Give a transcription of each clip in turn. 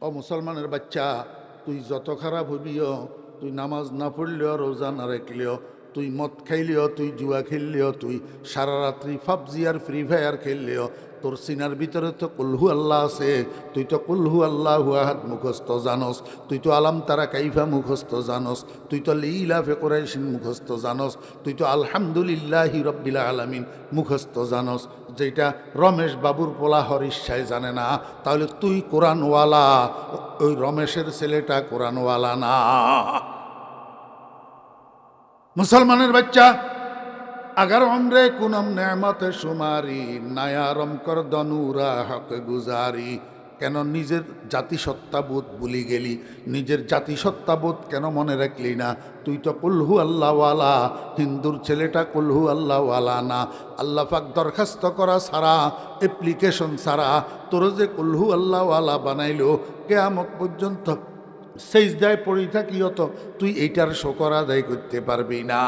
ও মুসলমানের বাচ্চা, তুই যত খারাপ হবিও তুই নামাজ না পড়লেও রোজা না রাখলেও তুই মদ খাইলেও তুই জুয়া খেললেও তুই সারা রাত্রি পাবজি আর ফ্রি ফায়ার খেললেও তোর সিনার ভিতরে তো কুলহু আল্লাহ আছে, তুই তো কুলহু আল্লাহ হুয়াহাত মুখস্থ জানস, তুই তো আলাম তারা কাইফা মুখস্থ জানস, তুই তো লিলাফে কোরাইশিন মুখস্থ জানস, তুই তো আলহামদুলিল্লাহি রব্বিল আলামিন মুখস্থ জানস যেটা রমেশ বাবুর পোলা হরিশ্বায় জানে না, তাহলে তুই কোরআনওয়ালা, ওই রমেশের ছেলেটা কোরআনওয়ালা না। মুসলমানের বাচ্চা আগার অমরে কুনম নেমতে সুমারি, নায়ারম কর দনুরা হক গুজারি। কেন নিজের জাতিসত্তাবোধ ভুলি গেলি? নিজের জাতিসত্তাবোধ কেন মনে রাখলি না? তুই তো কুলহু আল্লাহওয়ালা, হিন্দুর ছেলেটা কুলহু আল্লাহওয়ালা না। আল্লাহ পাক দরখাস্ত করা ছাড়া অ্যাপ্লিকেশন ছাড়া তোর যে কুলহু আল্লাহওয়ালা বানাইলো, কেয়ামত পর্যন্ত সেজদায় পড়ি থাকি হতো তুই এইটার শকর আদায় করতে পারবি না।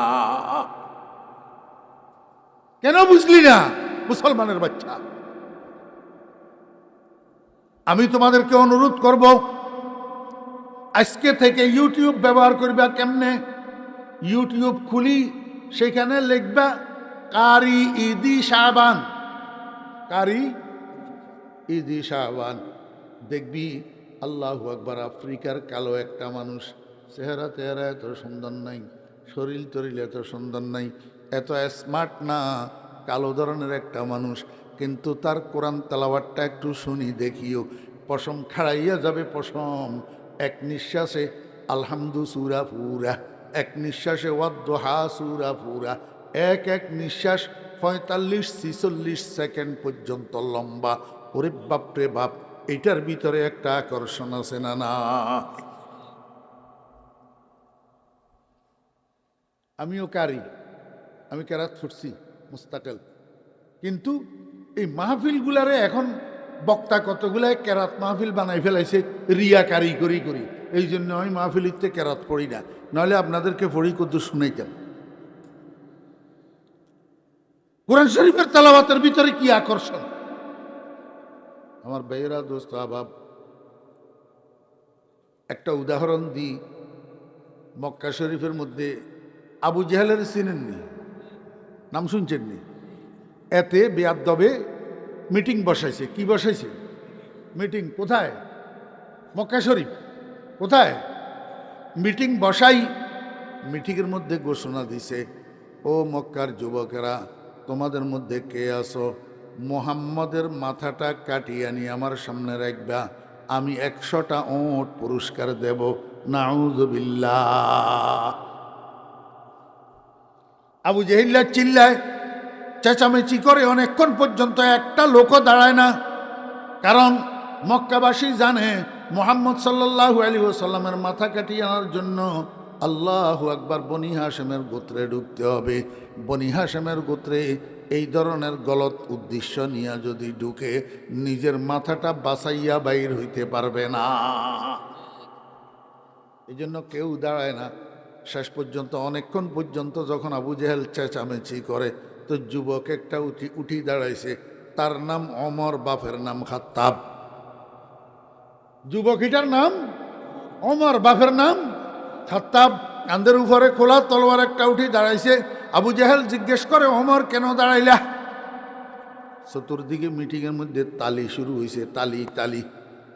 কেন বুঝলি না? মুসলমানের বাচ্চা। আমি তোমাদেরকে অনুরোধ করব, আজকে থেকে ইউটিউব ব্যবহার করবা কেমনে? ইউটিউব খুলি, সেখানে লিখবা, কারি ইদি শাহবান কারি ইদি শাহবান দেখবি, আল্লাহ আকবার, আফ্রিকার কালো একটা মানুষ। চেহারা তেহারা এত সুন্দর নাই শরীর তরিল এত সুন্দর নাই। এত স্মার্ট না, কালো ধরনের একটা মানুষ। কিন্তু তার কোরআন তালাবারটা একটু শুনি, দেখিও। পশম খাড়াইয়া যাবে পশম। এক নিঃশ্বাসে, আলহামদু সুরা পুরা। এক নিঃশ্বাসে, ওয়াদ্দোহা সুরা পুরা। এক এক নিঃশ্বাস, পঁয়তাল্লিশ, ছিচল্লিশ সেকেন্ড পর্যন্ত লম্বা। ওরে বাপরে বাপ, এটার ভিতরে একটা আকর্ষণ আছে না না? আমিও কারি। আমি কেরাত ফুটছি, মুস্তাকেল। কিন্তু এই মাহফিলগুলারে এখন বক্তা কতগুলাই কেরাত মাহফিল বানাই ফেলাইছে রিয়া কারি করি। করি এই জন্য আমি মাহফিলিতে কেরাত পড়ি না। নাহলে আপনাদেরকে পড়ি কত শুনাইতাম কোরআন শরীফের তালাবাতের ভিতরে কি আকর্ষণ? আমার বেয়েরা দোস্ত, আবাব, একটা উদাহরণ দিই। মক্কা শরীফের মধ্যে আবু জেহালের চিনেননি নাম শুনছেননি এতে বেয়াদবে মিটিং বসাইছে। কি বসাইছে? মিটিং কোথায়? মক্কা শরীফ। কোথায়? মিটিং বসাই মিটিংয়ের মধ্যে ঘোষণা দিছে, ও মক্কার যুবকেরা, তোমাদের মধ্যে কে আসো মোহাম্মদের মাথাটা কাটিয়ে নিয়ে আমার সামনে রাখবা। আমি একশোটা ওট পুরস্কার দেব। নাউজবিল্লাহ আবু জেহিল্লা চিল্লায়, চেঁচামেচি করে অনেকক্ষণ পর্যন্ত একটা লোকও দাঁড়ায় না। কারণ মক্কাবাসী জানে মোহাম্মদ সাল্লাহ আলী ওসাল্লামের মাথা কাটিয়ে আনার জন্য আল্লাহ একবার বনি হাসেমের গোত্রে ঢুকতে হবে। বনি হাসেমের গোত্রে এই ধরনের গলত উদ্দেশ্য নিয়ে যদি ঢুকে নিজের মাথাটা বাসাইয়া বাইর হইতে পারবে না। এই জন্য কেউ দাঁড়ায় না। শেষ পর্যন্ত, অনেকক্ষণ পর্যন্ত যখন আবু জেহেল চেঁচামেচি করে, তো যুবক একটা উঠি উঠি দাঁড়াইছে। তার নাম অমর, বাপের নাম খাত্তাব। যুবকিটার নাম? অমর, বাপের নাম? খাত্তাব। কান্দের উপরে খোলা তলোয়ার একটা উঠি দাঁড়াইছে। আবু জাহেল জিজ্ঞেস করে, অমর, কেন দাঁড়াইলা? চতুর্দিকে মিটিংয়ের মধ্যে তালি শুরু হয়েছে তালি তালি।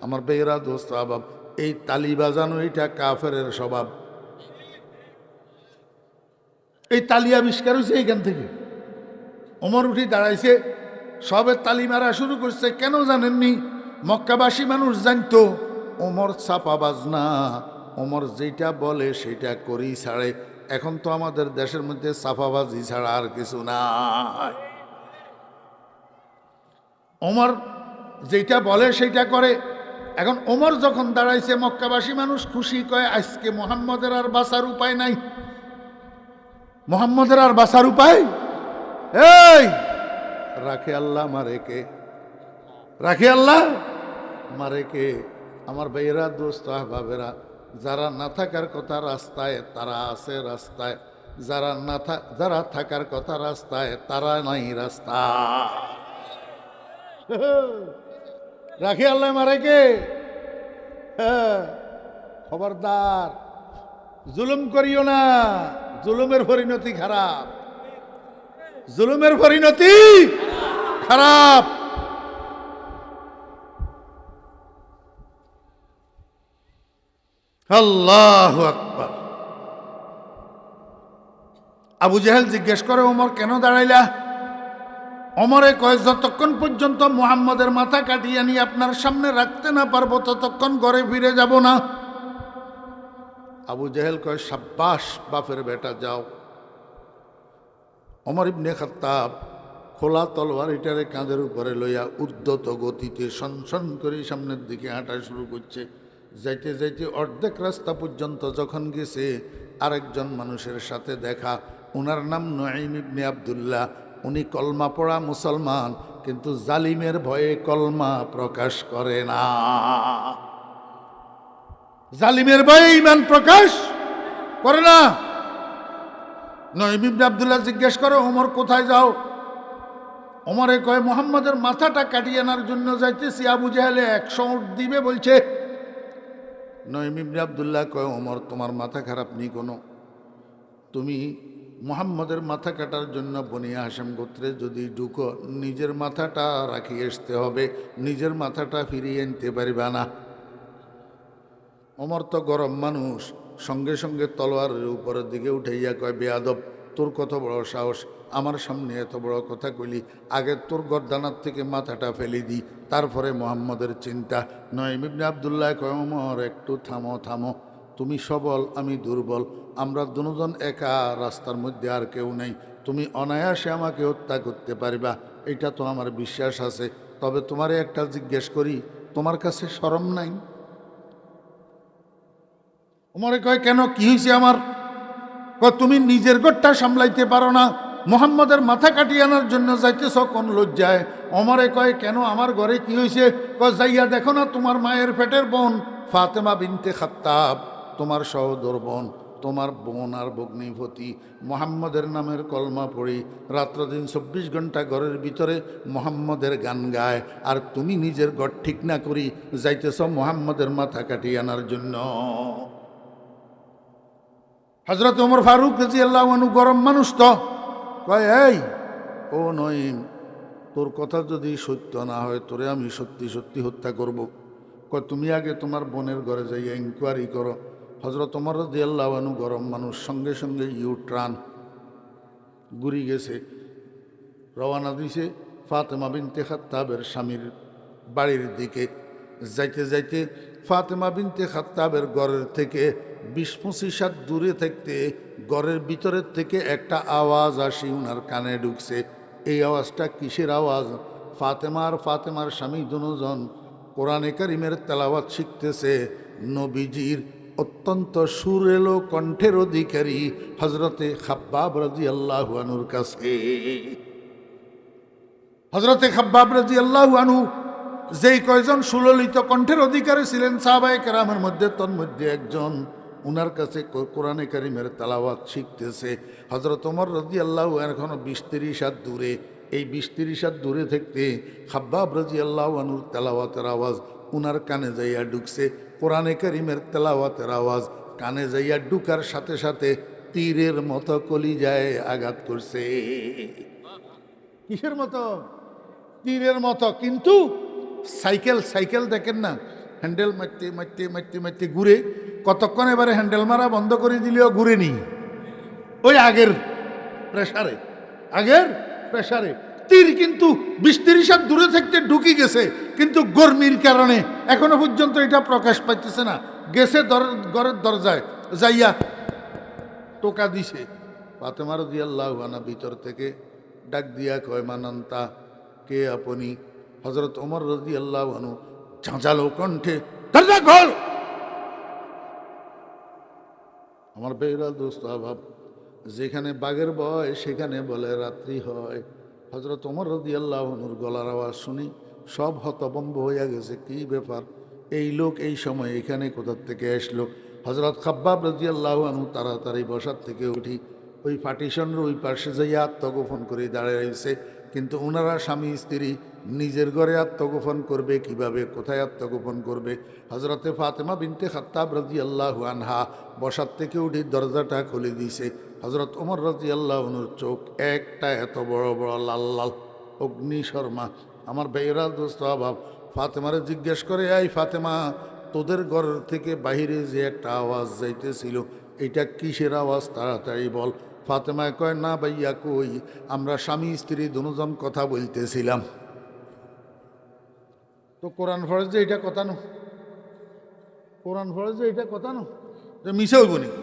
আমার বেয়েরা দোস্ত, আবাব, এই তালি বাজানো, এটা কাফের স্বভাব। এই তালি আবিষ্কার হয়েছে এইখান থেকে। অমর উঠি দাঁড়াইছে, সবে তালি মারা শুরু করছে, কেন জানেননি? মক্কাবাসী মানুষ জানতো, ওমর ছাপাবাজ না ওমর যেটা বলে সেটা করি ছাড়ে। এখন তো আমাদের দেশের মধ্যে সাফাবাজি ছাড়া আর কিছু না ওমর যেটা বলে সেটা করে। এখন ওমর যখন দাঁড়াইছে, মক্কাবাসী মানুষ খুশি কয়, আজকে মোহাম্মদের আর বাঁচার উপায় নাই। মোহাম্মদের আর বাঁচার উপায়? এই! রাখে আল্লাহ মারে কে? রাখে আল্লাহ মারে কে? আমার ভাইয়েরা দোস্ত আহবাবেরা যারা না থাকার কথা রাস্তায় তারা আছে রাস্তায় যারা না যারা থাকার কথা রাস্তায় তারা নাই রাস্তা। রাখে আল্লাহ মারে কে? হ্যাঁ, খবরদার জুলুম করিও না। জুলুমের পরিণতি খারাপ। জুলুমের পরিণতি খারাপ। আল্লাহ আকবার। আবু জাহেল জিজ্ঞেস করে, ওমর কেন দাঁড়াইলা? অমরে কয়, যতক্ষণ পর্যন্ত মুহাম্মদের মাথা কাটিয়ে নিয়ে আপনার সামনে রাখতে না পারব, ততক্ষণ ঘরে ফিরে যাব না। আবু জাহেল কয় সাব্বাস বাপের বেটা, যাও। অমর ইবনে খাত্তাব খোলা তলোয়ার এটারে কাঁধের উপরে লইয়া উদ্যত গতিতে সনসন করে সামনের দিকে হাঁটা শুরু করছে। যাইতে যাইতে অর্ধেক রাস্তা পর্যন্ত যখন গেছে, আরেকজন মানুষের সাথে দেখা। ওনার নাম নঈম ইবনে আবদুল্লাহ। উনি কলমা পড়া মুসলমান, কিন্তু জালিমের ভয়ে কলমা প্রকাশ করে না। জালিমের ভয়ে ইমান প্রকাশ করে না। নঈম ইবনে আবদুল্লাহ জিজ্ঞেস করে, ওমর কোথায় যাও? ওমরে কয়, মোহাম্মদের মাথাটা কাটিয়ে আনার জন্য যাইতেছি। আবু জাহেলে একশো দিবে বলছে। নঈম ইবনে আবদুল্লাহ কয়, ওমর, তোমার মাথা খারাপ নেই কোনো? তুমি মোহাম্মদের মাথা কাটার জন্য বনিয়া হাসেম গোত্রে যদি ঢুকো, নিজের মাথাটা রাখি আসতে হবে। নিজের মাথাটা ফিরিয়ে আনতে পারিবা না। অমর তো গরম মানুষ। সঙ্গে সঙ্গে তলোয়ারের উপরের দিকে উঠাইয়া কয়, বেয়াদব, তোর কত বড় সাহস? আমার সামনে এত বড় কথা কইলি, আগে তোর গরদানার থেকে মাথাটা ফেলে দিই তারপরে মোহাম্মদের চিন্তা। নয় ইবনে আবদুল্লাহ কয় অমর একটু থামো থামো। তুমি সবল, আমি দুর্বল। আমরা দুজন একা, রাস্তার মধ্যে আর কেউ নেই। তুমি অনায়াসে আমাকে হত্যা করতে পারিবা। এটা তো আমার বিশ্বাস আছে। তবে তোমারে একটা জিজ্ঞেস করি, তোমার কাছে শরম নাই? ওমরে কয়, কেন কি হয়েছে আমার? তুমি নিজের গোটটা সামলাইতে পারো না। মোহাম্মদের মাথা কাটিয়ে আনার জন্য যাইতেছ কোন লজ্জায়? অমরে কয়, কেন আমার ঘরে কি হয়েছে কয়, যাইয়া দেখো না তোমার মায়ের পেটের বোন, ফাতেমা বিনতে খাত্তাব, তোমার সহদর বোন, তোমার বোন আর ভগ্নিপতি। মোহাম্মদের নামের কলমা পড়ি রাত্র দিন চব্বিশ ঘণ্টা ঘরের ভিতরে মোহাম্মদের গান গায়, আর তুমি নিজের ঘর ঠিক না করি, যাইতেছ মোহাম্মদের মাথা কাটিয়ে আনার জন্য। হজরত ওমর ফারুক রাজি আল্লাহ গরম মানুষ তো। কয়, এই, ও নইম তোর কথা যদি সত্য না হয়, তোরে আমি সত্যি সত্যি হত্যা করব। কয়, তুমি আগে তোমার বোনের ঘরে যাইয়া ইনকোয়ারি করো। হজরত ওমর রাজি আল্লাহ গরম মানুষ, সঙ্গে সঙ্গে ইউ ট্রান গুড়ি গেছে। রওয়ানা দিছে ফাতেমা বিনতে খাত্তাবের স্বামীর বাড়ির দিকে। যাইতে যাইতে ফাতেমা বিনতে খাত্তাবের ঘরের থেকে বিশ পঁচিশ হাত দূরে থাকতে ঘরের ভিতরের থেকে একটা আওয়াজ আসি, উনার কানে ঢুকছে। এই আওয়াজটা কিসের আওয়াজ? ফাতেমার ফাতেমার স্বামী দুজন কোরআনে কারিমের তেলাওয়াত শিখতেছে। নবীজির অত্যন্ত সুরেলো কণ্ঠের অধিকারী হজরতে খাব্বাব রাজি আল্লাহ আনুর কাছে। হজরতে খাব্বাব রাজি আল্লাহ আনু যেই কয়জন সুললিত কণ্ঠের অধিকারী ছিলেন সাহাবায়ে কেরামের মধ্যে, তন্মধ্যে একজন। উনার কাছে কোরআনে কারিমের তালাওয়াত শিখতেছে। হজরত ওমর রাজি আল্লাহ এখনও বিশ তিরিশ হাত দূরে। এই বিশ তিরিশ হাত দূরে থাকতে খাব্বাব রাজি আল্লাহ আনুর তেলাওয়াতের আওয়াজ উনার কানে যাইয়া ঢুকছে। কোরআনে কারিমের তেলাওয়াতের আওয়াজ কানে যাইয়া ঢুকার সাথে সাথে তীরের মতো কলি যায় আঘাত করছে। কিসের মতো? তীরের মতো। কিন্তু সাইকেল সাইকেল দেখেন না। হ্যান্ডেল মারতে মারতে মারতে মারতে ঘুরে কতক্ষণ এবারে হ্যান্ডেল মারা বন্ধ করে দিলেও ঘুরে নি ওই আগের প্রেসারে আগের প্রেসারে। তীর কিন্তু বিশ তিরিশ হাত দূরে থাকতে ঢুকি গেছে, কিন্তু গরমির কারণে এখনও পর্যন্ত এটা প্রকাশ পাইতেছে না। গেছে ঘরের দরজায়, যাইয়া টোকা দিছে। ফাতেমার দিয়াল্লাহ আনা ভিতর থেকে ডাক দিয়া কয়, মানন্তা, কে আপনি? হজরত ওমর রদি আল্লাহ আনু ঝাঁঝালো কণ্ঠে, দরজা খোল! আমার বেহরাল দোস্ত অভাব যেখানে বাঘের বয় সেখানে বলে রাত্রি হয়। হজরত ওমর রদি আল্লাহনুর গলার আওয়াজ শুনি সব হতবম্ব হইয়া গেছে। কি ব্যাপার? এই লোক এই সময় এখানে কোথার থেকে আসলো? হজরত খাব্বাব রাজি আল্লাহ আনু তাড়াতাড়ি বসার থেকে উঠি। ওই পার্টিশনের ওই পাশে যাইয়া আত্মগোপন করে দাঁড়িয়ে রয়েছে কিন্তু ওনারা স্বামী, স্ত্রী নিজের ঘরে আত্মগোপন করবে, কীভাবে, কোথায় আত্মগোপন করবে? হজরতে ফাতেমা বিনতে খাত্তাব রাজি আল্লাহ আনহা বসার থেকে উঠে দরজাটা খুলে দিয়েছে। হজরত ওমর রাজি আল্লাহনুর চোখ একটা এত বড় বড়, লাল লাল। অগ্নি শর্মা, আমার বেয়েরা দোস্ত অভাব ফাতেমারে জিজ্ঞেস করে, এই ফাতেমা, তোদের ঘর থেকে বাহিরে যে একটা আওয়াজ যাইতেছিল, এটা কিসের আওয়াজ? তাড়াতাড়ি বল। ফাতেমায় কয়, না ভাইয়া, কই? আমরা স্বামী, স্ত্রী, দুজন কথা বলতেছিলাম। তো কোরআন ফরজ যে এটা কথা নো। কোরআন ফরজ যে এটা কথা নো। যে মিশে হইব নাকি?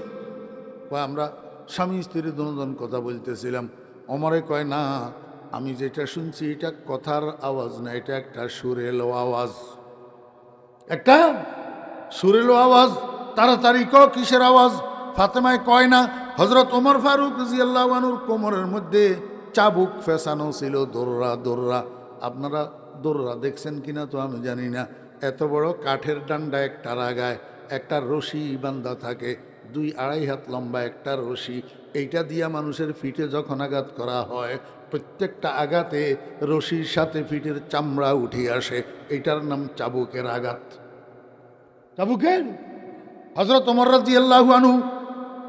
আমরা স্বামী স্ত্রী দুজন কথা বলতেছিলাম। অমরে কয়, না, আমি যেটা শুনছি এটা কথার আওয়াজ না, এটা একটা সুরেলো আওয়াজ। একটা? সুরেলো আওয়াজ? তাড়াতাড়ি ক কিসের আওয়াজ? ফাতেমায় কয় না হজরত ওমর ফারুক জিয়াল্লাহানুর কোমরের মধ্যে চাবুক ফেসানো ছিল দোররা দোররা আপনারা দোররা দেখছেন কিনা তো আমি জানি না। এত বড় কাঠের ডান্ডা একটা রাগায়, একটা রশি বান্ধা থাকে, দুই আড়াই হাত লম্বা একটা রশি। এইটা দিয়া মানুষের ফিটে যখন আঘাত করা হয়, প্রত্যেকটা আঘাতে রশির সাথে ফিটের চামড়া উঠে আসে। এটার নাম চাবুকের আঘাত। চাবুকের? হজরত অমর রাজি আল্লাহু আনহু,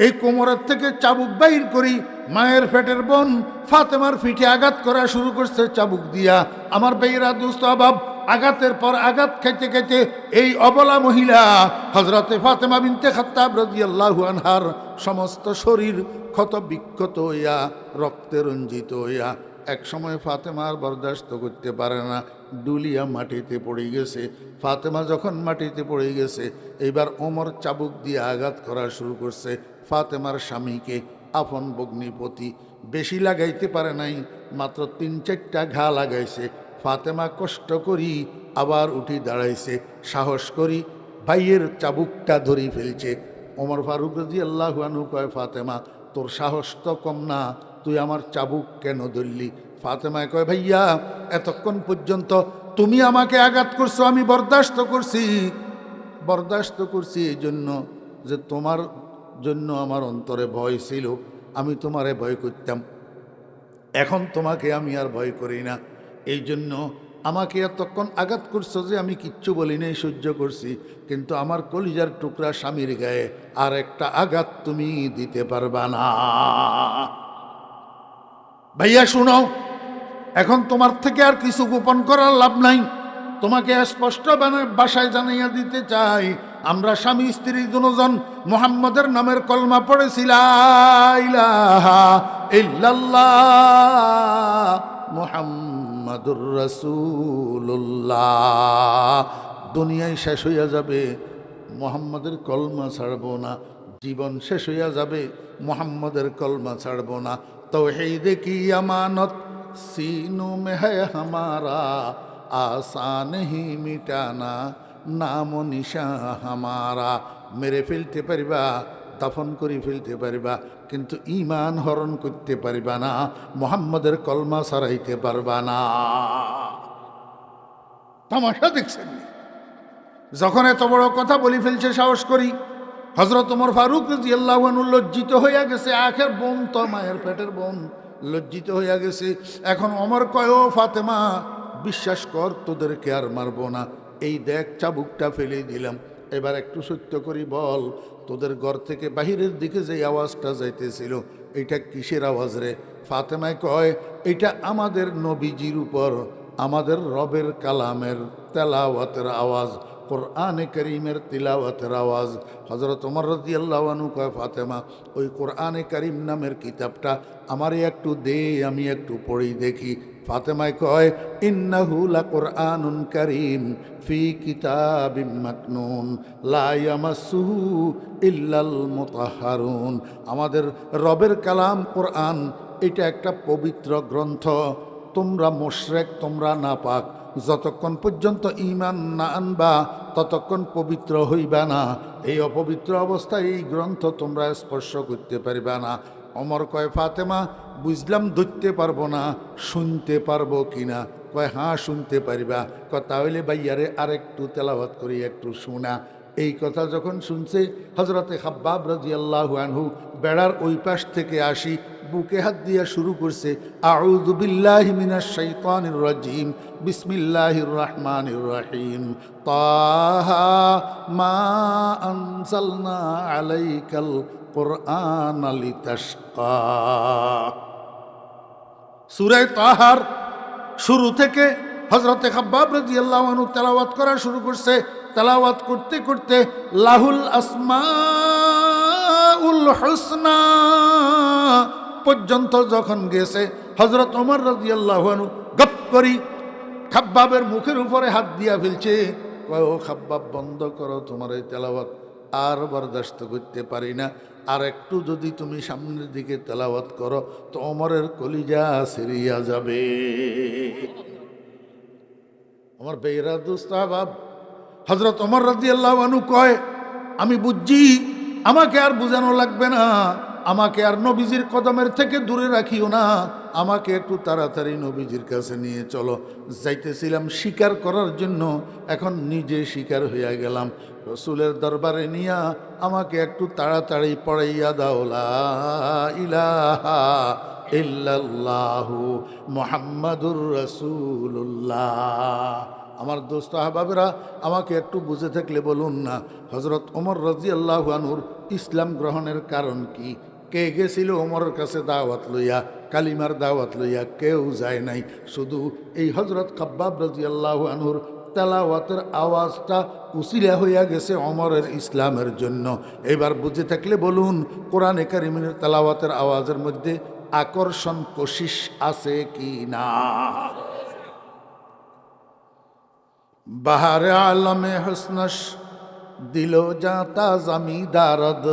এই কোমরের থেকে চাবুক বাইর করি মায়ের ফেটের বোন ফাতেমার ফিটে আঘাত করা শুরু করছে চাবুক দিয়া। আমার বেইরা দুস্ত অভাব আঘাতের পর আঘাত খাইতে খাইতে এই অবলা মহিলা হজরতে ফাতেমা বিনতে খাত্তাব রাজি আল্লাহু আনহার সমস্ত শরীর ক্ষত বিক্ষত হইয়া, রক্তে রঞ্জিত হইয়া, এক সময় ফাতেমা আর বরদাস্ত করতে পারে না ডুলিয়া মাটিতে পড়ে গেছে। ফাতেমা যখন মাটিতে পড়ে গেছে, এইবার ওমর চাবুক দিয়ে আঘাত করা শুরু করছে। ফাতেমার স্বামীকে আপন বগ্নিপতি বেশি লাগাইতে পারে নাই, মাত্র তিন চারটা ঘা লাগাইছে। ফাতেমা কষ্ট করি আবার উঠি দাঁড়াইছে। সাহস করি ভাইয়ের চাবুকটা ধরি ফেলছে। ওমর ফারুক রাজি আল্লাহ কয়, ফাতেমা, তোর সাহস তো কম না, তুই আমার চাবুক কেন ধরলি? ফাতেমায় কয়, ভাইয়া, এতক্ষণ পর্যন্ত তুমি আমাকে আঘাত করছ, আমি বরদাস্ত করছি। বরদাস্ত করছি এই জন্য যে তোমার জন্য আমার অন্তরে ভয় ছিল, আমি তোমারে ভয় করতাম। এখন তোমাকে আমি আর ভয় করি না। এই জন্য আমাকে এতক্ষণ আঘাত করছ যে আমি কিচ্ছু বলি নাই, সহ্য করছি। কিন্তু আমার কলিজার টুকরা স্বামীর গায়ে আর একটা আঘাত তুমি দিতে পারবা না। ভাইয়া, শুনো, এখন তোমার থেকে আর কিছু গোপন করার লাভ নাই। তোমাকে স্পষ্ট বাসায় জানাইয়া দিতে চাই। আমরা স্বামী স্ত্রী দুজন মোহাম্মদের নামের কলমা পড়েছিলাম মোহাম্মদুর রসুল্লাহ দুনিয়ায় শেষ হইয়া যাবে মোহাম্মদের কলমা ছাড়বো না জীবন শেষ হইয়া যাবে মোহাম্মদের কলমা ছাড়বো না তো এই দেখি আমানত सीनों में है हमारा आसान ही मिटाना নাম নিশা হামারা। মেরে ফেলতে পারিবা, দাফন করে ফেলতে পারিবা, কিন্তু ইমান হরণ করতে পারিবা না, মোহাম্মদের কলমা সারাইতে পারবা না। তামাশা দেখছেন যখন এত বড় কথা বলি ফেলছে সাহস করি হজরত ওমর ফারুক লজ্জিত হইয়া গেছে, আখের বোন তো মায়ের পেটের বোন লজ্জিত হইয়া গেছে। এখন অমর কয়, ও ফাতেমা, বিশ্বাস কর, তোদেরকে আর মারবো না। এই দেখ চাবুকটা ফেলে দিলাম। এবার একটু সত্য করি বল, তোদের ঘর থেকে বাহিরের দিকে যে আওয়াজটা যাইতেছিল, এটা কিসের আওয়াজ রে? ফাতেমায় কয়, এটা আমাদের নবীজির উপর, আমাদের রবের কালামের তেলাওয়াতের আওয়াজ। কোরআনে করিমের তিলাওয়াতের আওয়াজ। হজরত ওমর রদি আল্লাহানু কয়, ফাতেমা, ওই কোরআনে করিম নামের কিতাবটা আমারই একটু দে, আমি একটু পড়ি দেখি। ফাতেমায় কয়, ইন্নাহু লা কোরআনুন করিম, ফি কিতাবিম মাকনুন, লা ইয়ামাসসুহু ইল্লাল মুতাহহারুন আমাদের রবের কালাম কোরআন, এটা একটা পবিত্র গ্রন্থ। তোমরা মোশরেক, তোমরা নাপাক। যতক্ষণ পর্যন্ত ইমান না আনবা, ততক্ষণ পবিত্র হইবা না। এই অপবিত্র অবস্থায় এই গ্রন্থ তোমরা স্পর্শ করতে পারবা না। অমর কয়, ফাতেমা, বুঝলাম ধরতে পারব না, শুনতে পারব কিনা? কয় হ্যাঁ শুনতে পারিবা। কয়, তাহলে বাইয়ারে আর একটু তেলাওয়াত করি, একটু শোনা। এই কথা যখন শুনছে হজরতে খাব্বাব রাজি আল্লাহ আনহু বেড়ার ওই পাশ থেকে আসি বুকে হাত দিয়া শুরু করছে, আউযু বিল্লাহি মিনাশ শাইতানির রাজিম, বিসমিল্লাহির রহমানির রহিম। তাহা মা আনজালনা আলাইকাল কোরআন লিতাশকা। সুরায় তাহার শুরু থেকে হজরতে খাব্বাব রাদিয়াল্লাহু আনহু তেলাওয়াত করা শুরু করছে। তেলাওয়াত করতে করতে লাহুল আসমাউল হুসনা পর্যন্ত যখন গেছে হজরত ওমর রাদিয়াল্লাহু আনহু গপ করি, খাব্বাবের মুখের উপরে হাত দিয়া ফেলছে। কয়, ও খাব্বাব, বন্ধ করো তোমার এই তেলাওয়াত, আর বরদাস্ত করতে পারি না। আর একটু যদি তুমি সামনের দিকে তেলাওয়াত করো, তো অমরের কলিজা সিরিয়া যাবে। আমার বেহরা দুস্তাহাব হজরত অমর রাজি কয়, আমি বুঝছি, আমাকে আর বোঝানো লাগবে না। আমাকে আর নবীজির কদমের থেকে দূরে রাখিও না। আমাকে একটু তাড়াতাড়ি নবীজির কাছে নিয়ে চলো। যাইতেছিলাম শিকার করার জন্য। এখন নিজে শিকার হইয়া গেলাম। রসুলের দরবারে নিয়া আমাকে একটু তাড়াতাড়ি পড়াইয়া দাও। লা ইলাহা মোহাম্মদুর রসুল্লাহ আমার দোস্ত আহবাবেরা, আমাকে একটু বুঝে থাকলে বলুন না হজরত ওমর রাজি আল্লাহ আনুর ইসলাম গ্রহণের কারণ কি? কে গেছিল ওমরের কাছে দাওয়াত লইয়া, কালিমার দাওয়াত লইয়া কেউ যায় নাই। শুধু এই হজরত কাব্বাব রাজি আল্লাহ আনুর তেলাওয়াতের আওয়াজটা উচিলা হইয়া গেছে অমরের ইসলামের জন্য। এবার বুঝে থাকলে বলুন, কোরআনে কারিমিনের তেলাওয়াতের আওয়াজের মধ্যে আকর্ষণ কোশিস আছে কি না? বাহারে আলমে হসনস দিল যাতা জমিদারদ,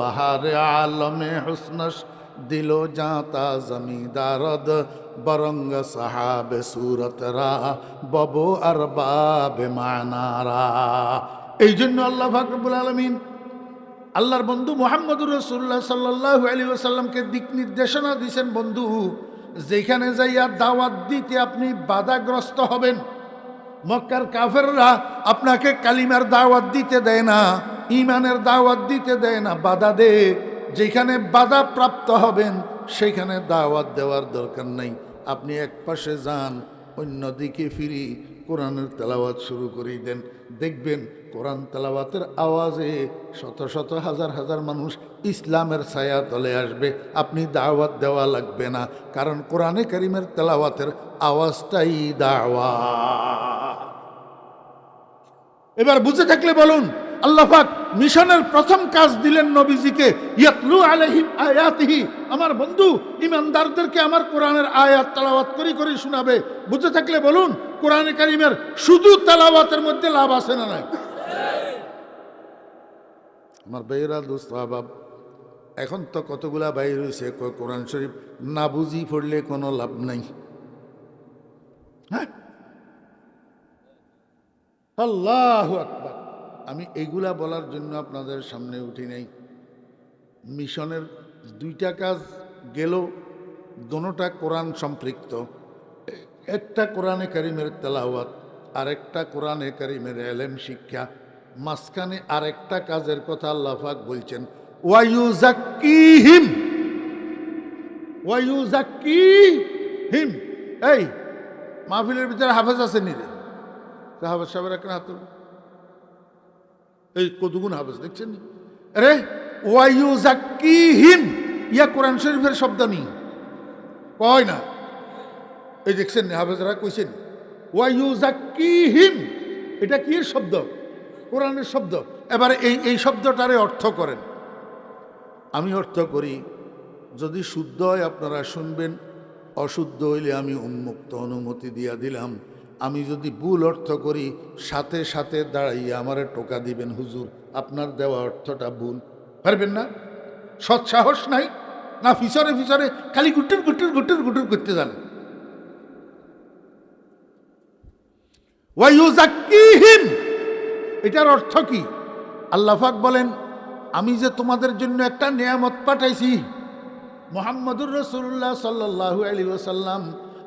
বাহার আলমে হসনস। দিল যাতা জমিদারদ, বরঙ্গ সাহাবে সুরতরা ববো আর বাবে মানারা এই জন্য আল্লাহ ফাকরবুল আলমিন আল্লাহর বন্ধু মোহাম্মদুর রসুল্লাহ সাল্লাহ আলী ওসাল্লামকে দিক নির্দেশনা দিছেন, বন্ধু, যেখানে যাইয়া দাওয়াত দিতে আপনি বাধাগ্রস্ত হবেন। মক্কার কাফেররা আপনাকে কালিমার দাওয়াত দিতে দেয় না ইমানের দাওয়াত দিতে দেয় না। বাধা দে, যেখানে বাধা প্রাপ্ত হবেন, সেখানে দাওয়াত দেওয়ার দরকার নাই। আপনি এক পাশে যান, অন্যদিকে ফিরি, কোরআনের তেলাওয়াত শুরু করে দেন। দেখবেন কোরআন তেলাওয়াতের আওয়াজে শত শত হাজার হাজার মানুষ ইসলামের ছায়া তলে আসবে। আপনি দাওয়াত দেওয়া লাগবে না, কারণ কোরআনে করিমের তেলাওয়াতের আওয়াজটাই দাওয়া এবার বুঝে থাকলে বলুন আল্লাহাক মিশনের প্রথম কাজ দিলেন নবীজিকে, ইয়াতলু আলাইহিম আয়াতিহি। আমার বন্ধু, ইমানদারদেরকে আমার কোরআনের আয়াত তালাওয়াত করি করি শোনাবে। বুঝে থাকলে বলুন, কোরআনে কারিমের শুধু তালাওয়াতের মধ্যে লাভ আছে না নাই? আমার বেয়েরা দোস্ত, আবাব, এখন তো কতগুলা বাইর রয়েছে কোরআন শরীফ না বুঝি পড়লে কোনো লাভ নাই। হ্যাঁ? আমি এইগুলা বলার জন্য আপনাদের সামনে উঠি নাই। মিশনের দুইটা কাজ গেল, দোনোটা কোরআন সম্পৃক্ত। একটা কোরআনে কারিমের তেলাওয়াত, আরেকটা কোরআনে কারিমের এলেম শিক্ষা। মাঝখানে আরেকটা কাজের কথা আল্লাহাক বলছেন ওয়াইউজাক্কিহিম ওয়াইউজাক্কিহিম এই, মাহফিলের ভিতরে হাফেজ আছে নিরে হাফেজ সাহেবের একটা হাত এই কতগুণ হাফেজ দেখছেন? আরে ওয়াইউজাক্কিহিম ইয়া কোরআন শরীফের শব্দ নেই কয় না? এই দেখছেন হাফেজরা কইছেন ওয়াইউজাক্কিহিম এটা কি শব্দ? কোরআনের শব্দ। এবারে এই এই শব্দটারে অর্থ করেন। আমি অর্থ করি, যদি শুদ্ধ হয় আপনারা শুনবেন, অশুদ্ধ হইলে আমি উন্মুক্ত অনুমতি দিয়া দিলাম। আমি যদি ভুল অর্থ করি, সাথে সাথে দাঁড়াইয়া আমারে টোকা দিবেন, হুজুর, আপনার দেওয়া অর্থটা ভুল। পারবেন না? সৎসাহস নাই? না, ফিসরে ফিসরে খালি গুটুর গুটুর গুটুর গুটুর করতে জানেন ওয়াইউজাক্কিহিম এটার অর্থ কি? আল্লাহাক বলেন, আমি যে তোমাদের জন্য একটা নিয়ামত পাঠাইছি, মোহাম্মদুর রসুল্লাহ সাল্লাহু আলী ওসাল্লাম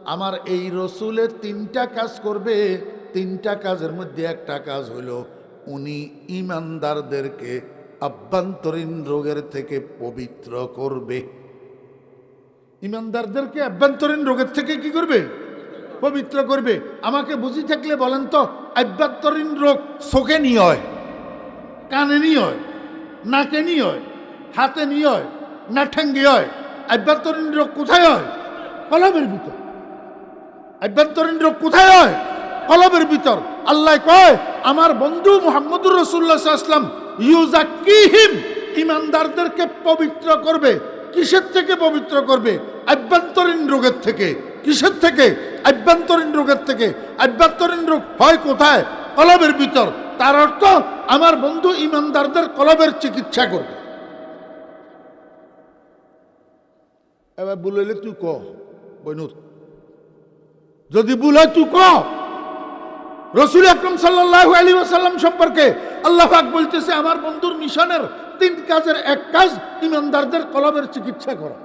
আমার এই রসুলের তিনটা কাজ করবে। তিনটা কাজের মধ্যে একটা কাজ হলো, উনি ইমানদারদেরকে আভ্যন্তরীণ রোগের থেকে পবিত্র করবে। ইমানদারদেরকে আভ্যন্তরীণ রোগের থেকে কি করবে? পবিত্র করবে। আমাকে বুঝি থাকলে বলেন তো, আভ্যন্তরীণ রোগ চোখে নিয়ে হয় কানে নিয়ে হয় নাকে নিয়ে হয় হাতে নিয়ে হয় না ঠেঙ্গে হয়। আভ্যন্তরীণ রোগ কোথায় হয়? কলমের ভিতর। আভ্যন্তরীণ রোগ কোথায় হয়? কলবের ভিতর। আল্লাহ কয়, আমার বন্ধু মোহাম্মদুর রসুল্লাহ আসলাম ইউজাকিহিম ইমানদারদেরকে পবিত্র করবে। কিসের থেকে পবিত্র করবে? আভ্যন্তরীণ রোগের থেকে। কিসের থেকে? আভ্যন্তরীণ রোগের থেকে, আভ্যন্তরীণ রোগ হয় কোথায়? কলবের ভিতর। তার অর্থ, আমার বন্ধু ইমানদারদের কলবের চিকিৎসা করবে। এবার বললে তুই ক, বৈনুর? যদি হয় তুই ক। রসুল আকরম সাল্লাহ আলী ওসাল্লাম সম্পর্কে আল্লাহ পাক বলতেছে, আমার বন্ধুর মিশনের তিন কাজের এক কাজ, ইমানদারদের কলবের চিকিৎসা করা।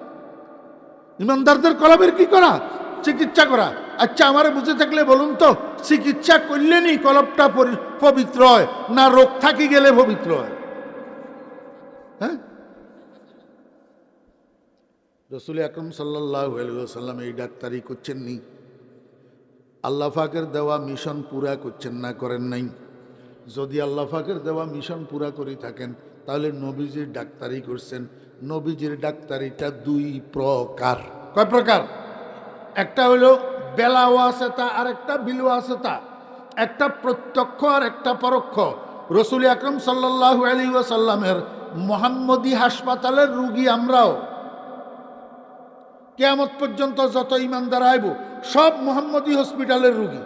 ইমানদারদের কলবের কি করা? চিকিৎসা করা। আচ্ছা আমার বুঝে থাকলে বলুন তো, চিকিৎসা করলেনই কলপটা পবিত্র হয়, না রোগ থাকি গেলে পবিত্র হয়? হ্যাঁ? রসুল আকরম সাল্লাম এই ডাক্তারি করছেন নি। আল্লাহ দেওয়া মিশন পুরা করছেন না, করেন নাই। যদি আল্লাহ ফাকের দেওয়া মিশন পুরা করে থাকেন, তাহলে নবীজির ডাক্তারি করছেন। নবীজির ডাক্তারিটা দুই প্রকার। কয় প্রকার? একটা হলো বেলা ওয়াসেতা আর একটা বিল ওয়াসেতা একটা প্রত্যক্ষ আর একটা পরোক্ষ। রসুল আকরম সাল্লাহ আলী ওয়াসাল্লামের মোহাম্মদী হাসপাতালের রুগী আমরাও। কেয়ামত পর্যন্ত যত ইমানদার আইব, সব মোহাম্মদী হসপিটালের রুগী।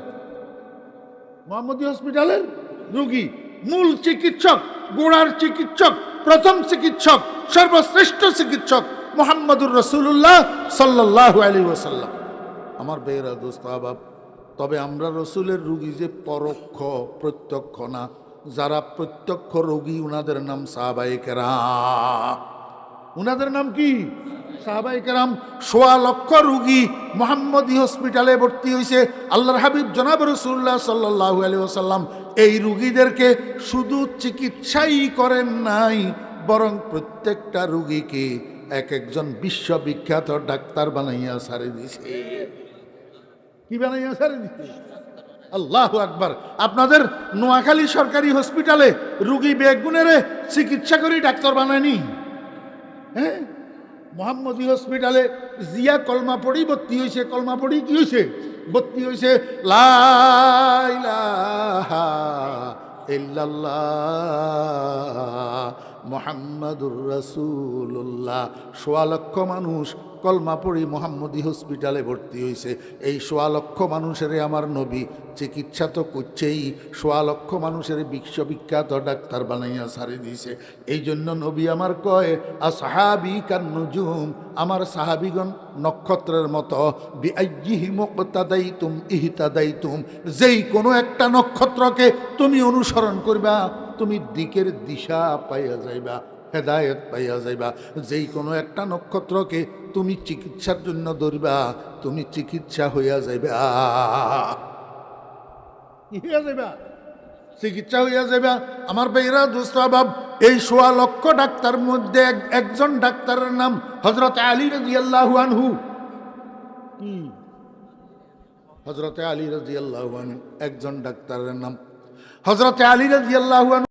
মোহাম্মদী হসপিটালের রুগী, মূল চিকিৎসক, গোড়ার চিকিৎসক, প্রথম চিকিৎসক, সর্বশ্রেষ্ঠ চিকিৎসক মোহাম্মদুর রসুল্লাহ সাল্লাহ আলী ওসাল্লাম আমার বেয়েরা দোস্ত তবে আমরা রসুলের রুগী যে পরোক্ষ, প্রত্যক্ষ না, যারা প্রত্যক্ষ রোগী, উনাদের নাম সাহাবাইকেরা উনাদের নাম কি? সাহাবাই কেরাম, সোয়া লক্ষ রুগী মোহাম্মদী হসপিটালে ভর্তি হয়েছে আল্লাহর হাবিব জনাব রসুল্লাহ সাল্লাহ আলী ওসাল্লাম এই রুগীদেরকে শুধু চিকিৎসাই করেন নাই, বরং প্রত্যেকটা রুগীকে এক একজন বিশ্ববিখ্যাত ডাক্তার বানাইয়া সারে দিছে। কি বানাইয়া সারে দিছে আল্লাহ আকবার। আপনাদের নোয়াখালী সরকারি হসপিটালে রুগী বেগুনেরে চিকিৎসা করে ডাক্তার বানায়নি? হ্যাঁ মোহাম্মদী হসপিটালে জিয়া কলমা পড়ি ভর্তি হয়েছে কলমা পড়ি কি হয়েছে ভর্তি হয়েছে লাইলাহা ইল্লাল্লাহ। মোহাম্মদুর রসুল্লাহ সোয়া লক্ষ মানুষ কলমা মোহাম্মদী হসপিটালে ভর্তি হয়েছে এই সোয়া লক্ষ মানুষের আমার নবী। চিকিৎসা তো করছেই। সোয়া লক্ষ মানুষের বিশ্ববিখ্যাত ডাক্তার বানাইয়া সারি দিয়েছে। এই জন্য নবী আমার কয় আ সাহাবি কান্নুজুম, আমার সাহাবিগণ নক্ষত্রের মতো বিআইহিমতাদাই তুম তুম যেই কোনো একটা নক্ষত্রকে তুমি অনুসরণ করবা তুমি দিকের দিশা পাইয়া যাইবা, হেদায়ত পাইয়া যাইবা। যেই কোনো একটা নক্ষত্রকে তুমি চিকিৎসার জন্য ধরবা, তুমি চিকিৎসা হইয়া যাইবা। যাইবা? চিকিৎসা হইয়া যাইবা? আমার বেইরা দুস্তাবাব এই সোয়া লক্ষ ডাক্তার মধ্যে একজন ডাক্তারের নাম হজরত আলী রাজিয়াল্লাহু আনহু। কি? হজরত আলী রাজিয়াল্লাহু আনহু, একজন ডাক্তারের নাম। হজরত আলী রাজিয়াল্লাহু আনহু